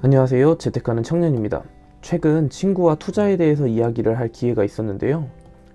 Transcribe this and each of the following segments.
안녕하세요. 재테크하는 청년입니다. 최근 친구와 투자에 대해서 이야기를 할 기회가 있었는데요.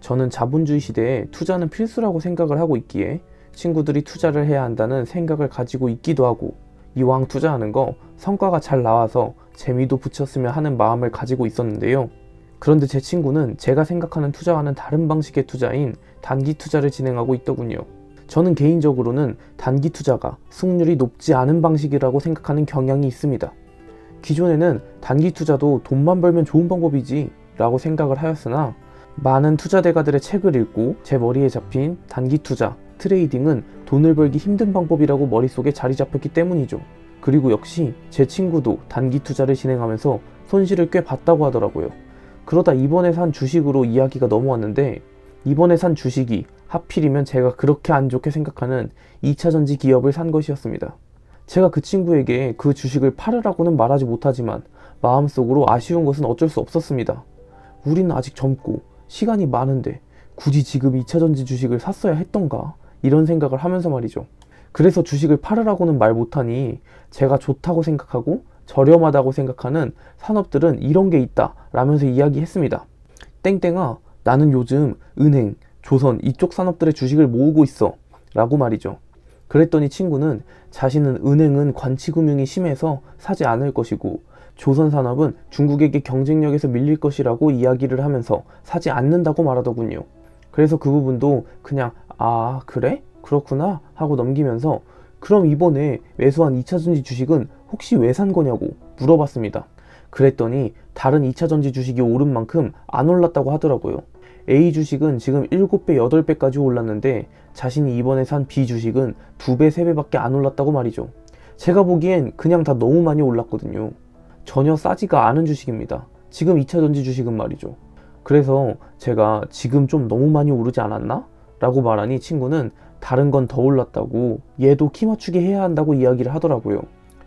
저는 자본주의 시대에 투자는 필수라고 생각을 하고 있기에 친구들이 투자를 해야 한다는 생각을 가지고 있기도 하고 이왕 투자하는 거 성과가 잘 나와서 재미도 붙였으면 하는 마음을 가지고 있었는데요. 그런데 제 친구는 제가 생각하는 투자와는 다른 방식의 투자인 단기 투자를 진행하고 있더군요. 저는 개인적으로는 단기 투자가 승률이 높지 않은 방식이라고 생각하는 경향이 있습니다. 기존에는 단기 투자도 돈만 벌면 좋은 방법이지 라고 생각을 하였으나 많은 투자 대가들의 책을 읽고 제 머리에 잡힌 단기 투자, 트레이딩은 돈을 벌기 힘든 방법이라고 머릿속에 자리 잡혔기 때문이죠. 그리고 역시 제 친구도 단기 투자를 진행하면서 손실을 꽤 봤다고 하더라고요. 그러다 이번에 산 주식으로 이야기가 넘어왔는데 이번에 산 주식이 하필이면 제가 그렇게 안 좋게 생각하는 2차전지 기업을 산 것이었습니다. 제가 그 친구에게 그 주식을 팔으라고는 말하지 못하지만 마음속으로 아쉬운 것은 어쩔 수 없었습니다. 우리는 아직 젊고 시간이 많은데 굳이 지금 2차전지 주식을 샀어야 했던가? 이런 생각을 하면서 말이죠. 그래서 주식을 팔으라고는 말 못하니 제가 좋다고 생각하고 저렴하다고 생각하는 산업들은 이런 게 있다 라면서 이야기했습니다. 땡땡아, 나는 요즘 은행, 조선 이쪽 산업들의 주식을 모으고 있어 라고 말이죠. 그랬더니 친구는 자신은 은행은 관치금융이 심해서 사지 않을 것이고 조선산업은 중국에게 경쟁력에서 밀릴 것이라고 이야기를 하면서 사지 않는다고 말하더군요. 그래서 그 부분도 그냥 아 그래? 그렇구나 하고 넘기면서 그럼 이번에 매수한 2차전지 주식은 혹시 왜 산 거냐고 물어봤습니다. 그랬더니 다른 2차전지 주식이 오른 만큼 안 올랐다고 하더라고요. A 주식은 지금 7배, 8배까지 올랐는데 자신이 이번에 산 B 주식은 2배, 3배밖에 안 올랐다고 말이죠. 제가 보기엔 그냥 다 너무 많이 올랐거든요. 전혀 싸지가 않은 주식입니다. 지금 2차전지 주식은 말이죠. 그래서 제가 지금 좀 너무 많이 오르지 않았나? 라고 말하니 친구는 다른 건 더 올랐다고 얘도 키 맞추기 해야 한다고 이야기를 하더라고요.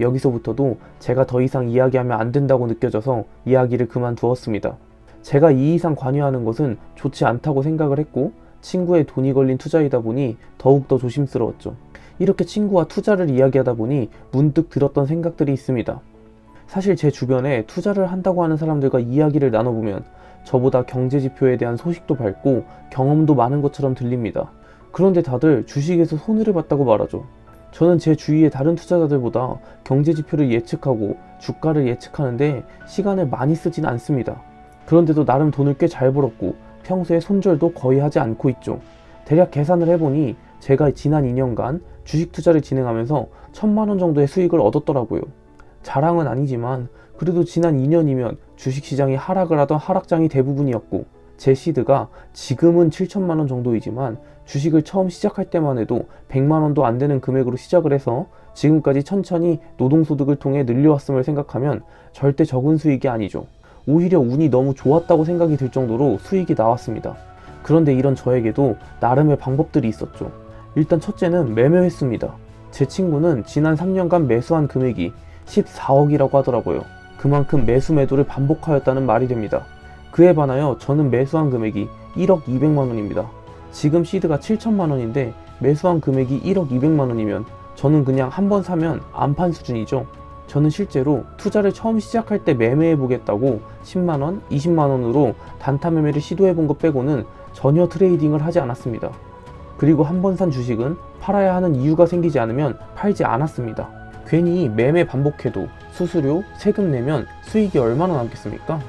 여기서부터도 제가 더 이상 이야기하면 안 된다고 느껴져서 이야기를 그만두었습니다. 제가 이 이상 관여하는 것은 좋지 않다고 생각을 했고 친구의 돈이 걸린 투자이다 보니 더욱더 조심스러웠죠. 이렇게 친구와 투자를 이야기하다 보니 문득 들었던 생각들이 있습니다. 사실 제 주변에 투자를 한다고 하는 사람들과 이야기를 나눠보면 저보다 경제 지표에 대한 소식도 밝고 경험도 많은 것처럼 들립니다. 그런데 다들 주식에서 손해를 봤다고 말하죠. 저는 제 주위의 다른 투자자들보다 경제 지표를 예측하고 주가를 예측하는데 시간을 많이 쓰진 않습니다. 그런데도 나름 돈을 꽤 잘 벌었고 평소에 손절도 거의 하지 않고 있죠. 대략 계산을 해보니 제가 지난 2년간 주식 투자를 진행하면서 천만 원 정도의 수익을 얻었더라고요. 자랑은 아니지만 그래도 지난 2년이면 주식시장이 하락을 하던 하락장이 대부분이었고 제 시드가 지금은 7천만 원 정도이지만 주식을 처음 시작할 때만 해도 100만 원도 안 되는 금액으로 시작을 해서 지금까지 천천히 노동소득을 통해 늘려왔음을 생각하면 절대 적은 수익이 아니죠. 오히려 운이 너무 좋았다고 생각이 들 정도로 수익이 나왔습니다. 그런데 이런 저에게도 나름의 방법들이 있었죠. 일단 첫째는 매매 횟수입니다. 제 친구는 지난 3년간 매수한 금액이 14억이라고 하더라고요. 그만큼 매수 매도를 반복하였다는 말이 됩니다. 그에 반하여 저는 매수한 금액이 1억 200만 원입니다. 지금 시드가 7천만 원인데 매수한 금액이 1억 200만 원이면 저는 그냥 한 번 사면 안판 수준이죠. 저는 실제로 투자를 처음 시작할 때 매매해 보겠다고 10만 원, 20만 원으로 단타 매매를 시도해 본 것 빼고는 전혀 트레이딩을 하지 않았습니다. 그리고 한 번 산 주식은 팔아야 하는 이유가 생기지 않으면 팔지 않았습니다. 괜히 매매 반복해도 수수료, 세금 내면 수익이 얼마나 남겠습니까?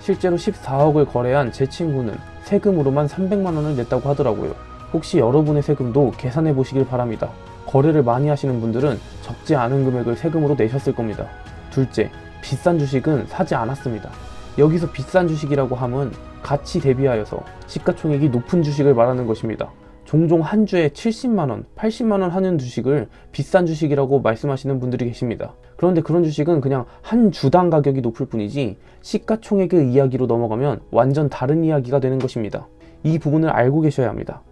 실제로 14억을 거래한 제 친구는 세금으로만 300만 원을 냈다고 하더라고요. 혹시 여러분의 세금도 계산해 보시길 바랍니다. 거래를 많이 하시는 분들은 적지 않은 금액을 세금으로 내셨을 겁니다. 둘째, 비싼 주식은 사지 않았습니다. 여기서 비싼 주식이라고 함은 가치 대비하여서 시가총액이 높은 주식을 말하는 것입니다. 종종 한 주에 70만원, 80만원 하는 주식을 비싼 주식이라고 말씀하시는 분들이 계십니다. 그런데 그런 주식은 그냥 한 주당 가격이 높을 뿐이지 시가총액의 이야기로 넘어가면 완전 다른 이야기가 되는 것입니다. 이 부분을 알고 계셔야 합니다.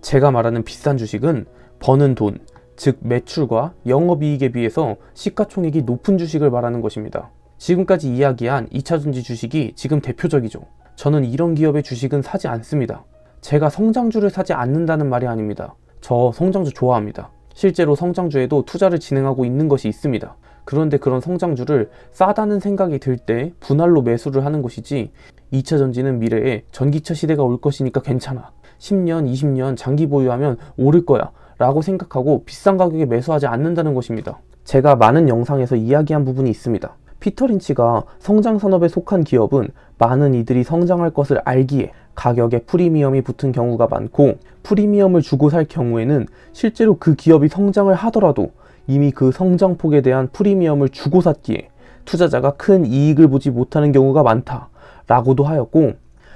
제가 말하는 비싼 주식은 버는 돈, 즉 매출과 영업이익에 비해서 시가총액이 높은 주식을 말하는 것입니다. 지금까지 이야기한 2차전지 주식이 지금 대표적이죠. 저는 이런 기업의 주식은 사지 않습니다. 제가 성장주를 사지 않는다는 말이 아닙니다. 저 성장주 좋아합니다. 실제로 성장주에도 투자를 진행하고 있는 것이 있습니다. 그런데 그런 성장주를 싸다는 생각이 들 때 분할로 매수를 하는 것이지 2차 전지는 미래에 전기차 시대가 올 것이니까 괜찮아. 10년, 20년 장기 보유하면 오를 거야. 라고 생각하고 비싼 가격에 매수하지 않는다는 것입니다. 제가 많은 영상에서 이야기한 부분이 있습니다. 피터 린치가 성장 산업에 속한 기업은 많은 이들이 성장할 것을 알기에 가격에 프리미엄이 붙은 경우가 많고 프리미엄을 주고 살 경우에는 실제로 그 기업이 성장을 하더라도 이미 그 성장폭에 대한 프리미엄을 주고 샀기에 투자자가 큰 이익을 보지 못하는 경우가 많다 라고도 하였고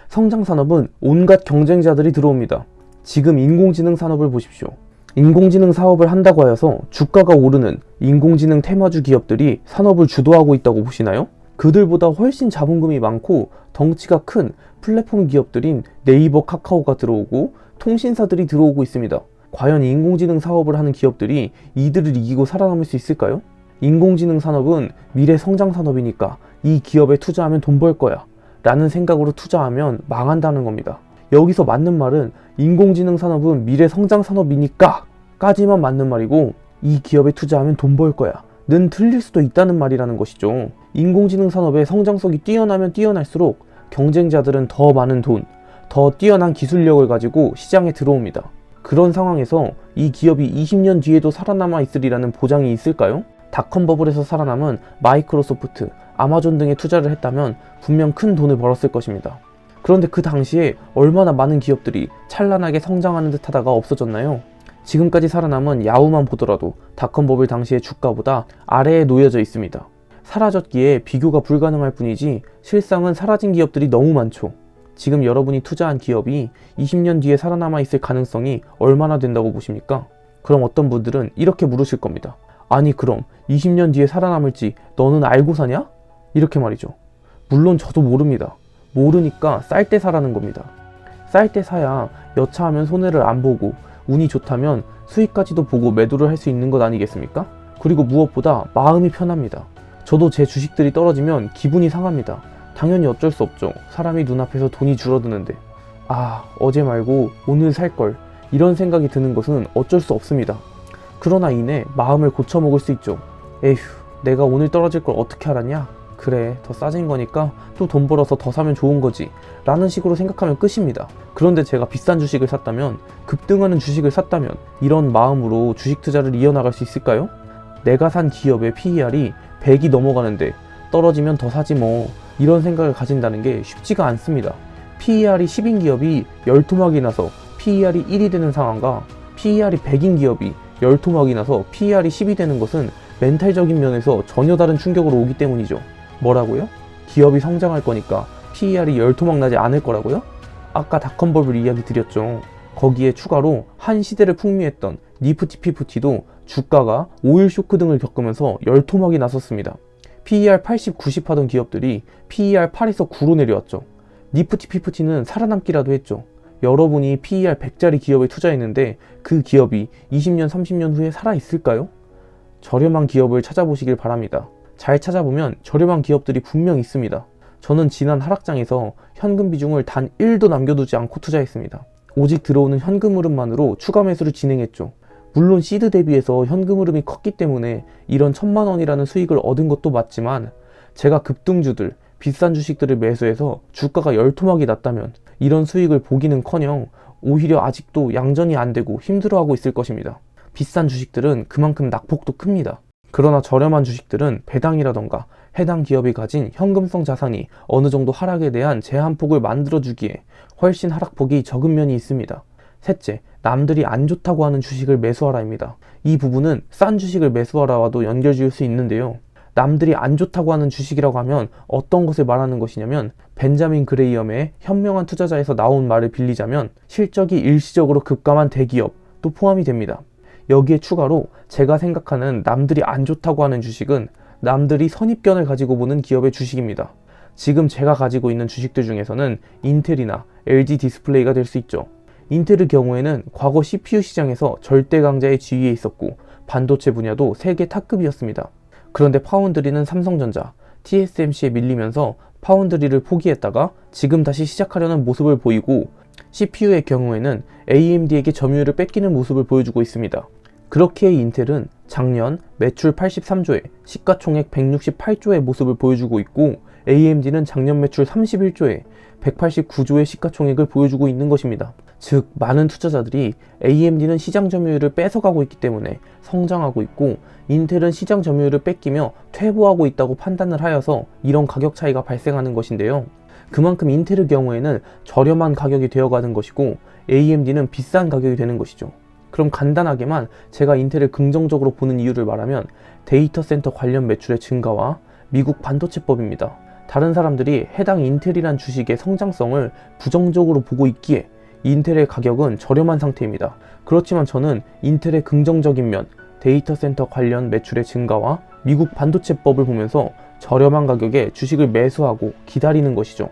성장 산업은 온갖 경쟁자들이 들어옵니다. 지금 인공지능 산업을 보십시오. 인공지능 사업을 한다고 하여서 주가가 오르는 인공지능 테마주 기업들이 산업을 주도하고 있다고 보시나요? 그들보다 훨씬 자본금이 많고 덩치가 큰 플랫폼 기업들인 네이버 카카오가 들어오고 통신사들이 들어오고 있습니다. 과연 인공지능 사업을 하는 기업들이 이들을 이기고 살아남을 수 있을까요? 인공지능 산업은 미래 성장 산업이니까 이 기업에 투자하면 돈 벌 거야. 라는 생각으로 투자하면 망한다는 겁니다. 여기서 맞는 말은 인공지능 산업은 미래 성장 산업이니까 까지만 맞는 말이고 이 기업에 투자하면 돈 벌 거야. 는 틀릴 수도 있다는 말이라는 것이죠. 인공지능 산업의 성장성이 뛰어나면 뛰어날수록 경쟁자들은 더 많은 돈, 더 뛰어난 기술력을 가지고 시장에 들어옵니다. 그런 상황에서 이 기업이 20년 뒤에도 살아남아 있으리라는 보장이 있을까요? 닷컴 버블에서 살아남은 마이크로소프트, 아마존 등에 투자를 했다면 분명 큰 돈을 벌었을 것입니다. 그런데 그 당시에 얼마나 많은 기업들이 찬란하게 성장하는 듯 하다가 없어졌나요? 지금까지 살아남은 야후만 보더라도 닷컴 버블 당시의 주가보다 아래에 놓여져 있습니다. 사라졌기에 비교가 불가능할 뿐이지 실상은 사라진 기업들이 너무 많죠. 지금 여러분이 투자한 기업이 20년 뒤에 살아남아 있을 가능성이 얼마나 된다고 보십니까? 그럼 어떤 분들은 이렇게 물으실 겁니다. 아니 그럼 20년 뒤에 살아남을지 너는 알고 사냐? 이렇게 말이죠. 물론 저도 모릅니다. 모르니까 쌀 때 사라는 겁니다. 쌀 때 사야 여차하면 손해를 안 보고 운이 좋다면 수익까지도 보고 매도를 할 수 있는 것 아니겠습니까? 그리고 무엇보다 마음이 편합니다. 저도 제 주식들이 떨어지면 기분이 상합니다. 당연히 어쩔 수 없죠. 사람이 눈앞에서 돈이 줄어드는데. 아, 어제 말고 오늘 살 걸. 이런 생각이 드는 것은 어쩔 수 없습니다. 그러나 이내 마음을 고쳐먹을 수 있죠. 에휴, 내가 오늘 떨어질 걸 어떻게 알았냐? 그래, 더 싸진 거니까 또 돈 벌어서 더 사면 좋은 거지. 라는 식으로 생각하면 끝입니다. 그런데 제가 비싼 주식을 샀다면, 급등하는 주식을 샀다면, 이런 마음으로 주식 투자를 이어나갈 수 있을까요? 내가 산 기업의 PER이 100이 넘어가는데 떨어지면 더 사지 뭐. 이런 생각을 가진다는 게 쉽지가 않습니다. PER이 10인 기업이 열토막이 나서 PER이 1이 되는 상황과 PER이 100인 기업이 열토막이 나서 PER이 10이 되는 것은 멘탈적인 면에서 전혀 다른 충격으로 오기 때문이죠. 뭐라고요? 기업이 성장할 거니까 PER이 열토막 나지 않을 거라고요? 아까 닷컴버블 이야기 드렸죠. 거기에 추가로 한 시대를 풍미했던 니프티 피프티도 주가가 오일 쇼크 등을 겪으면서 열토막이 났었습니다. PER 80, 90 하던 기업들이 PER 8에서 9로 내려왔죠. 니프티 피프티는 살아남기라도 했죠. 여러분이 PER 100짜리 기업에 투자했는데 그 기업이 20년, 30년 후에 살아있을까요? 저렴한 기업을 찾아보시길 바랍니다. 잘 찾아보면 저렴한 기업들이 분명 있습니다. 저는 지난 하락장에서 현금 비중을 단 1도 남겨두지 않고 투자했습니다. 오직 들어오는 현금 흐름만으로 추가 매수를 진행했죠. 물론 시드 대비해서 현금 흐름이 컸기 때문에 이런 천만 원이라는 수익을 얻은 것도 맞지만 제가 급등주들, 비싼 주식들을 매수해서 주가가 열토막이 났다면 이런 수익을 보기는커녕 오히려 아직도 양전이 안 되고 힘들어하고 있을 것입니다. 비싼 주식들은 그만큼 낙폭도 큽니다. 그러나 저렴한 주식들은 배당이라던가 해당 기업이 가진 현금성 자산이 어느 정도 하락에 대한 제한폭을 만들어주기에 훨씬 하락폭이 적은 면이 있습니다. 셋째, 남들이 안 좋다고 하는 주식을 매수하라입니다. 이 부분은 싼 주식을 매수하라와도 연결 지을 수 있는데요. 남들이 안 좋다고 하는 주식이라고 하면 어떤 것을 말하는 것이냐면 벤자민 그레이엄의 현명한 투자자에서 나온 말을 빌리자면 실적이 일시적으로 급감한 대기업도 포함이 됩니다. 여기에 추가로 제가 생각하는 남들이 안 좋다고 하는 주식은 남들이 선입견을 가지고 보는 기업의 주식입니다. 지금 제가 가지고 있는 주식들 중에서는 인텔이나 LG 디스플레이가 될 수 있죠. 인텔의 경우에는 과거 CPU 시장에서 절대 강자의 지위에 있었고 반도체 분야도 세계 탑급이었습니다. 그런데 파운드리는 삼성전자, TSMC에 밀리면서 파운드리를 포기했다가 지금 다시 시작하려는 모습을 보이고 CPU의 경우에는 AMD에게 점유율을 뺏기는 모습을 보여주고 있습니다. 그렇기에 인텔은 작년 매출 83조에 시가총액 168조의 모습을 보여주고 있고 AMD는 작년 매출 31조에 189조의 시가총액을 보여주고 있는 것입니다. 즉 많은 투자자들이 AMD는 시장 점유율을 뺏어가고 있기 때문에 성장하고 있고 인텔은 시장 점유율을 뺏기며 퇴보하고 있다고 판단을 하여서 이런 가격 차이가 발생하는 것인데요. 그만큼 인텔의 경우에는 저렴한 가격이 되어가는 것이고 AMD는 비싼 가격이 되는 것이죠. 그럼 간단하게만 제가 인텔을 긍정적으로 보는 이유를 말하면 데이터 센터 관련 매출의 증가와 미국 반도체법입니다. 다른 사람들이 해당 인텔이란 주식의 성장성을 부정적으로 보고 있기에 인텔의 가격은 저렴한 상태입니다. 그렇지만 저는 인텔의 긍정적인 면, 데이터 센터 관련 매출의 증가와 미국 반도체법을 보면서 저렴한 가격에 주식을 매수하고 기다리는 것이죠.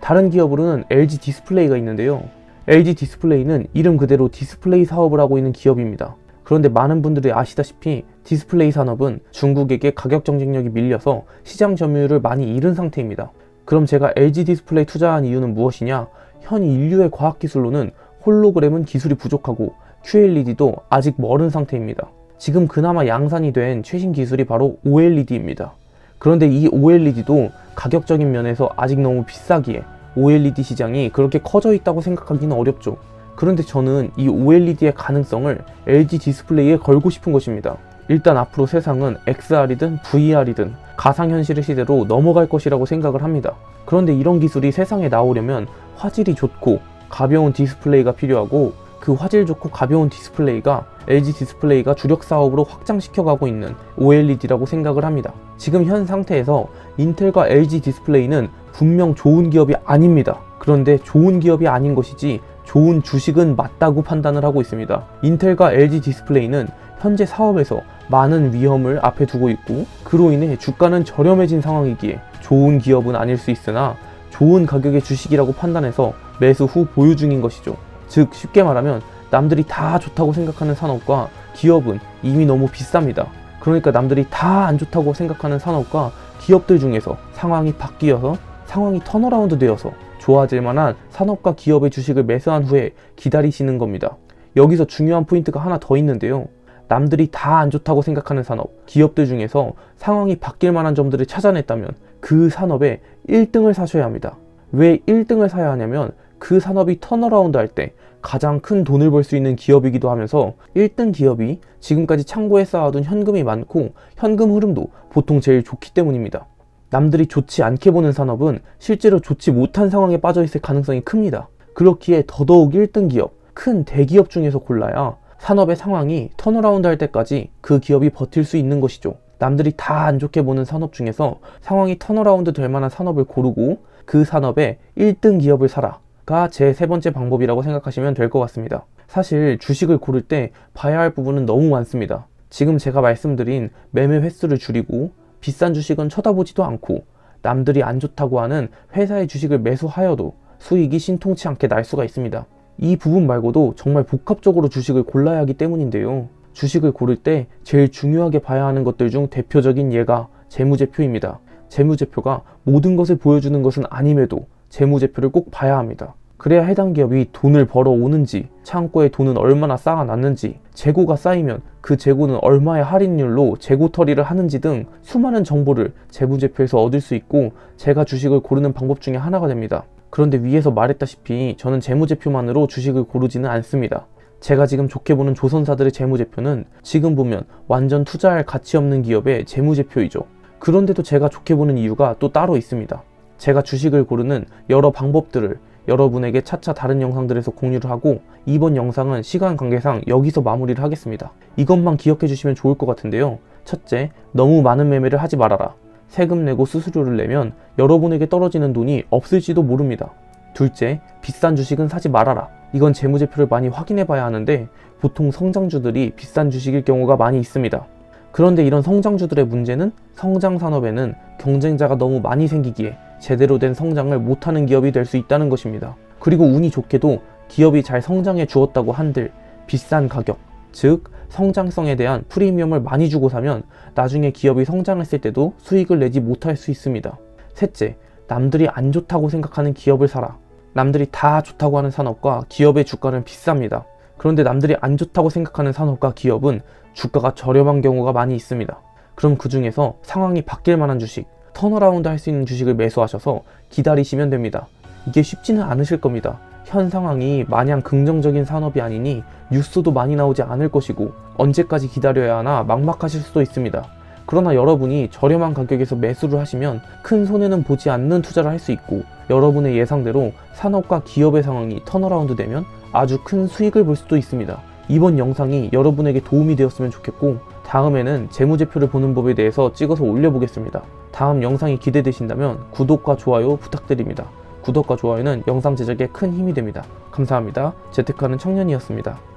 다른 기업으로는 LG 디스플레이가 있는데요. LG 디스플레이는 이름 그대로 디스플레이 사업을 하고 있는 기업입니다. 그런데 많은 분들이 아시다시피 디스플레이 산업은 중국에게 가격 경쟁력이 밀려서 시장 점유율을 많이 잃은 상태입니다. 그럼 제가 LG 디스플레이 투자한 이유는 무엇이냐? 현 인류의 과학 기술로는 홀로그램은 기술이 부족하고 QLED도 아직 멀은 상태입니다. 지금 그나마 양산이 된 최신 기술이 바로 OLED입니다. 그런데 이 OLED도 가격적인 면에서 아직 너무 비싸기에 OLED 시장이 그렇게 커져 있다고 생각하기는 어렵죠. 그런데 저는 이 OLED의 가능성을 LG 디스플레이에 걸고 싶은 것입니다. 일단 앞으로 세상은 XR이든 VR이든 가상현실의 시대로 넘어갈 것이라고 생각을 합니다. 그런데 이런 기술이 세상에 나오려면 화질이 좋고 가벼운 디스플레이가 필요하고 그 화질 좋고 가벼운 디스플레이가 LG 디스플레이가 주력 사업으로 확장시켜가고 있는 OLED라고 생각을 합니다. 지금 현 상태에서 인텔과 LG 디스플레이는 분명 좋은 기업이 아닙니다. 그런데 좋은 기업이 아닌 것이지 좋은 주식은 맞다고 판단을 하고 있습니다. 인텔과 LG 디스플레이는 현재 사업에서 많은 위험을 앞에 두고 있고 그로 인해 주가는 저렴해진 상황이기에 좋은 기업은 아닐 수 있으나 좋은 가격의 주식이라고 판단해서 매수 후 보유 중인 것이죠. 즉 쉽게 말하면 남들이 다 좋다고 생각하는 산업과 기업은 이미 너무 비쌉니다. 그러니까 남들이 다 안 좋다고 생각하는 산업과 기업들 중에서 상황이 바뀌어서 상황이 턴어라운드 되어서 좋아질 만한 산업과 기업의 주식을 매수한 후에 기다리시는 겁니다. 여기서 중요한 포인트가 하나 더 있는데요. 남들이 다 안 좋다고 생각하는 산업, 기업들 중에서 상황이 바뀔 만한 점들을 찾아냈다면 그 산업에 1등을 사셔야 합니다. 왜 1등을 사야 하냐면 그 산업이 턴어라운드 할 때 가장 큰 돈을 벌 수 있는 기업이기도 하면서 1등 기업이 지금까지 창고에 쌓아둔 현금이 많고 현금 흐름도 보통 제일 좋기 때문입니다. 남들이 좋지 않게 보는 산업은 실제로 좋지 못한 상황에 빠져 있을 가능성이 큽니다. 그렇기에 더더욱 1등 기업, 큰 대기업 중에서 골라야 산업의 상황이 턴어라운드 할 때까지 그 기업이 버틸 수 있는 것이죠. 남들이 다 안 좋게 보는 산업 중에서 상황이 턴어라운드 될 만한 산업을 고르고 그 산업의 1등 기업을 사라가 제 세 번째 방법이라고 생각하시면 될 것 같습니다. 사실 주식을 고를 때 봐야 할 부분은 너무 많습니다. 지금 제가 말씀드린 매매 횟수를 줄이고 비싼 주식은 쳐다보지도 않고 남들이 안 좋다고 하는 회사의 주식을 매수하여도 수익이 신통치 않게 날 수가 있습니다. 이 부분 말고도 정말 복합적으로 주식을 골라야 하기 때문인데요. 주식을 고를 때 제일 중요하게 봐야 하는 것들 중 대표적인 예가 재무제표입니다. 재무제표가 모든 것을 보여주는 것은 아님에도 재무제표를 꼭 봐야 합니다. 그래야 해당 기업이 돈을 벌어 오는지, 창고에 돈은 얼마나 쌓아놨는지, 재고가 쌓이면 그 재고는 얼마의 할인율로 재고 처리를 하는지 등 수많은 정보를 재무제표에서 얻을 수 있고 제가 주식을 고르는 방법 중에 하나가 됩니다. 그런데 위에서 말했다시피 저는 재무제표만으로 주식을 고르지는 않습니다. 제가 지금 좋게 보는 조선사들의 재무제표는 지금 보면 완전 투자할 가치 없는 기업의 재무제표이죠. 그런데도 제가 좋게 보는 이유가 또 따로 있습니다. 제가 주식을 고르는 여러 방법들을 여러분에게 차차 다른 영상들에서 공유를 하고 이번 영상은 시간 관계상 여기서 마무리를 하겠습니다. 이것만 기억해 주시면 좋을 것 같은데요. 첫째, 너무 많은 매매를 하지 말아라. 세금 내고 수수료를 내면 여러분에게 떨어지는 돈이 없을지도 모릅니다. 둘째, 비싼 주식은 사지 말아라. 이건 재무제표를 많이 확인해 봐야 하는데 보통 성장주들이 비싼 주식일 경우가 많이 있습니다. 그런데 이런 성장주들의 문제는 성장 산업에는 경쟁자가 너무 많이 생기기에 제대로 된 성장을 못하는 기업이 될 수 있다는 것입니다. 그리고 운이 좋게도 기업이 잘 성장해 주었다고 한들 비싼 가격, 즉 성장성에 대한 프리미엄을 많이 주고 사면 나중에 기업이 성장했을 때도 수익을 내지 못할 수 있습니다. 셋째, 남들이 안 좋다고 생각하는 기업을 사라. 남들이 다 좋다고 하는 산업과 기업의 주가는 비쌉니다. 그런데 남들이 안 좋다고 생각하는 산업과 기업은 주가가 저렴한 경우가 많이 있습니다. 그럼 그 중에서 상황이 바뀔 만한 주식, 턴어라운드 할 수 있는 주식을 매수하셔서 기다리시면 됩니다. 이게 쉽지는 않으실 겁니다. 현 상황이 마냥 긍정적인 산업이 아니니 뉴스도 많이 나오지 않을 것이고 언제까지 기다려야 하나 막막하실 수도 있습니다. 그러나 여러분이 저렴한 가격에서 매수를 하시면 큰 손해는 보지 않는 투자를 할 수 있고 여러분의 예상대로 산업과 기업의 상황이 턴어라운드 되면 아주 큰 수익을 볼 수도 있습니다. 이번 영상이 여러분에게 도움이 되었으면 좋겠고 다음에는 재무제표를 보는 법에 대해서 찍어서 올려보겠습니다. 다음 영상이 기대되신다면 구독과 좋아요 부탁드립니다. 구독과 좋아요는 영상 제작에 큰 힘이 됩니다. 감사합니다. 재테크하는 청년이었습니다.